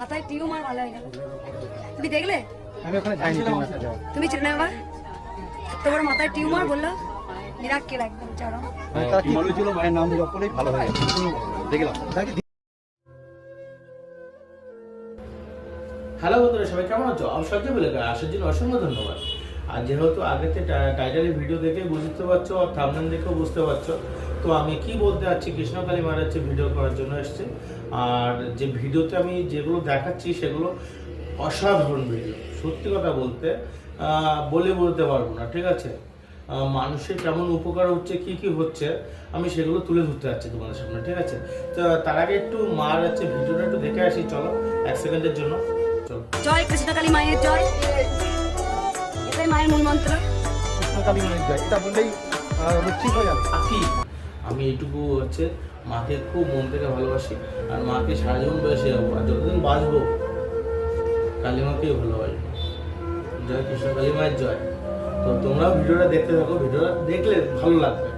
মাথায় টিউমার ভালো হয়ে গেল। তুমি দেখলে? আমি ওখানে যাইনি। তুমি চিনে নেবা তোমার মাথায় টিউমার বলল? মিরাক্কেল একদম চরম কি মায়ের নাম জপ করেই ভালো হয়ে গেছে। দেখলাম। হ্যালো বন্ধুরা সবাই কেমন আছো? সহ্য বলে আসার জন্য অসংখ্য ধন্যবাদ। আর যেহেতু আগেতে টাইটালের ভিডিও দেখে বুঝতে পারছ আর থামনেল দেখেও বুঝতে পারছ, তো আমি কি বলতে যাচ্ছি, কৃষ্ণকালী মহারাজ ভিডিও করার জন্য এসেছে। আর যে ভিডিওতে আমি যেগুলো দেখাচ্ছি সেগুলো অসাধারণ ভিডিও সত্যি কথা বলতে বলে বলতে পারব না, ঠিক আছে? মানুষের কেমন উপকার হচ্ছে, কি কি হচ্ছে, আমি সেগুলো তুলে ধরতে যাচ্ছি তোমাদের সামনে, ঠিক আছে? তো তার আগে একটু মার হচ্ছে ভিডিওটা একটু দেখে আসি, চলো, এক সেকেন্ডের জন্য, চলো। জয় কৃষ্ণকালী মায়ের জয়। এটাই মায়ের মূল মন্ত্র? কৃষ্ণকালী মায়ের জয় এটা বললেই ঠিক হয়ে যাবে আকি আমি এইটুকু হচ্ছে মাকে খুব মন থেকে ভালোবাসি আর মাকে সারা জীবন বয়সে যাব আর যতদিন বাঁচবো কালীমাকেই ভালোবাসবো। জয় কৃষ্ণ কালী মায়ের জয়। তো তোমরাও ভিডিওটা দেখতে থাকো ভিডিওটা দেখলে ভালো লাগবে।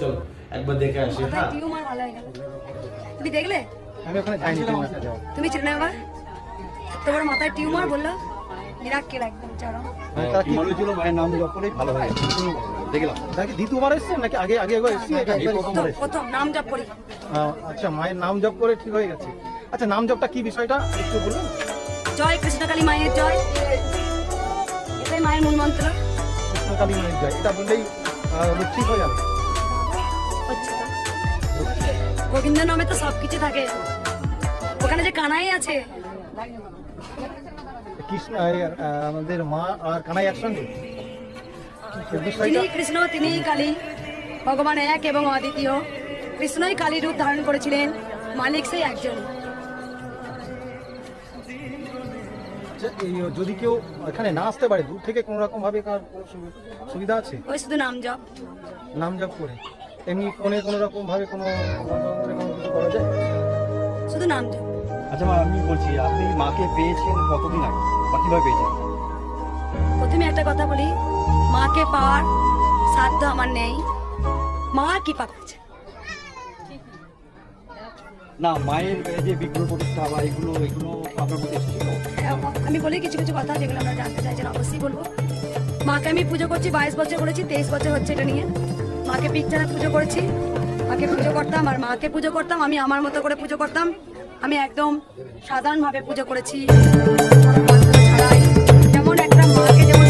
চলো একবার দেখে আসি হ্যাঁ? তুমি দেখলে? আমি ওখানে যাইনি তোমার সাথে যাওয়া। তুমি চিনে তোমার মাথায় টিউমার বলল? মিরাক্কেল একদম চরম। নাম জপ করেই ভালো দেখলাম। তাকে দ্বিতীয়বার এসছে? নাকি আগে আগে একবার এসছি? এটা এই প্রথম প্রথম প্রথম নাম জপ করি। আচ্ছা মায়ের নাম জপ করে ঠিক হয়ে গেছে। আচ্ছা নাম জপটা কি বিষয়টা? একটু বলুন। জয় কৃষ্ণকালী মায়ের জয়। এটাই মায়ের মূল মন্ত্র। কৃষ্ণকালী মায়ের জয়। এটা বললেই ঠিক হয়ে যাবে। গোবিন্দ নামে তো সবকিছু থাকে। ওখানে যে কানাই আছে কৃষ্ণ আমাদের মা আর কানাই একসঙ্গে। তিনি কৃষ্ণ তিনি কালী। ভগবান এক এবং অদ্বিতীয় কৃষ্ণই কালী রূপ ধারণ করেছিলেন। মালিক সেই একজন। আচ্ছা, যদি কেউ এখানে না আসতে পারে দূর থেকে কোনো রকম ভাবে কার সুবিধা আছে? ওই শুধু নাম জপ। নাম জপ করে। এমনি ফোনে কোনো রকম ভাবে কোনো শুধু নাম জপ। আচ্ছা মা আমি বলছি আপনি মাকে পেয়েছেন কতদিন আগে? বা কীভাবে পেয়েছেন? প্রথমে একটা কথা বলি মাকে পাওয়ার সাধ্য আমার নেই। মা কৃপা করছে না মায়ের যে বিগ্রহ প্রতিষ্ঠা বা এগুলো এগুলো আপনার প্রতি এসেছিল? আমি বলি কিছু কিছু কথা যেগুলো আমরা জানতে চাইছেন অবশ্যই বলব। মাকে আমি পুজো করছি বাইশ বছর করেছি তেইশ বছর হচ্ছে এটা নিয়ে। মাকে পিকচারে পুজো করেছি মাকে পুজো করতাম আর মাকে পুজো করতাম আমি আমার মতো করে পুজো করতাম। আমি একদম সাধারণভাবে পুজো করেছি। যেমন একটা মাকে যেমন